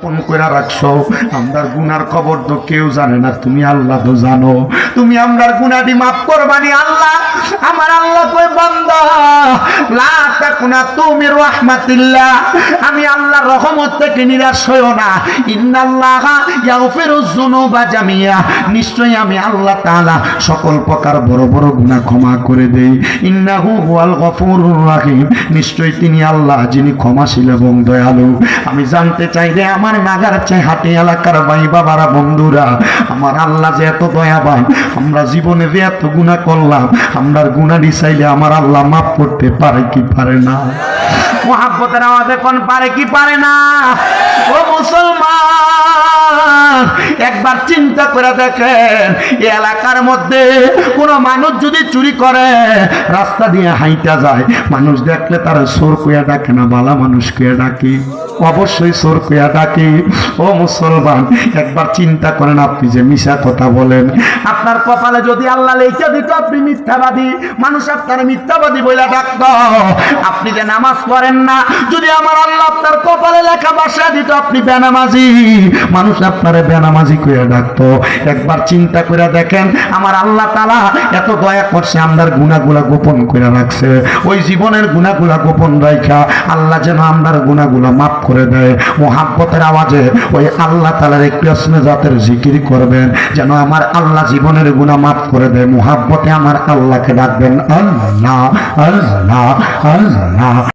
গোপন করে রাখছো। আমরার গুনার খবর তো কেউ জানে না, তুমি আল্লাহ তো জানো। তুমি আমরার গুনাটি মাফ করবানি আল্লাহ। আমার আল্লাহ কই বন্ধ? লা আমি রহমত থেকে নিরাশ হইও না। নিশ্চয়ই আমি আল্লাহ সকল প্রকার বড় বড় গুনাহ ক্ষমা করে তিনি আল্লাহ, যিনি ক্ষমাশীল এবং দয়ালু। আমি জানতে চাই রে আমার নাগার হাটে এলাকার ভাই বাবারা বন্ধুরা, আমার আল্লাহ যে এত দয়াবান, আমরা জীবনে যে এত গুণা করলাম, আমরার গুণাটি চাইলে আমার আল্লাহ মাফ করতে পারে কি পারে না? মহাব্বতের আওয়াজে কোন পারে, কি পারে না? ও মুসলমান, একবার চিন্তা করে দেখেন এলাকার মধ্যে কোনো মানুষ যদি চুরি করে, রাস্তা দিয়ে হাইটা যায়। মানুষ দেখলে তারা সোর কুয়া ডাকে না, বালা মানুষ কুয়া ডাকে। অবশ্যই সোর কুয়া ডাকে। ও মুসলমান, একবার চিন্তা করেন আপনি যে মিশা কথা বলেন। আপনার কপালে যদি আল্লাহ লেখা দিত, আপনি মিথ্যাবাদী। মানুষ আপনার মিথ্যাবাদী বইলা ডাকত। আপনি যে নামাজ পড়েন না, যদি আমার আল্লাহ আপনার কপালে লেখা বাসা দিত, আপনি বেনামাজি। মানুষ আপনারে বেনামাজি করে ডাকতো। একবার চিন্তা করে দেখেন, আমার আল্লাহ তালা এত দয়া করছে, আমরার গুণাগুলা গোপন করে রাখছে। ওই জীবনের গুণাগুলা গোপন রাখা আল্লাহ যেন আমরার গুণাগুলা মাফ করে দেয়। মোহাব্বতের আওয়াজে ওই আল্লাহ তালার এক আসলে জাতের জিকির করবেন, যেন আমার আল্লাহ জীবনের গুণা মাফ করে দেয়। মোহাব্বতে আমার আল্লাহকে ডাকবেন, আল্লাহ আল্লাহ আল্লাহ।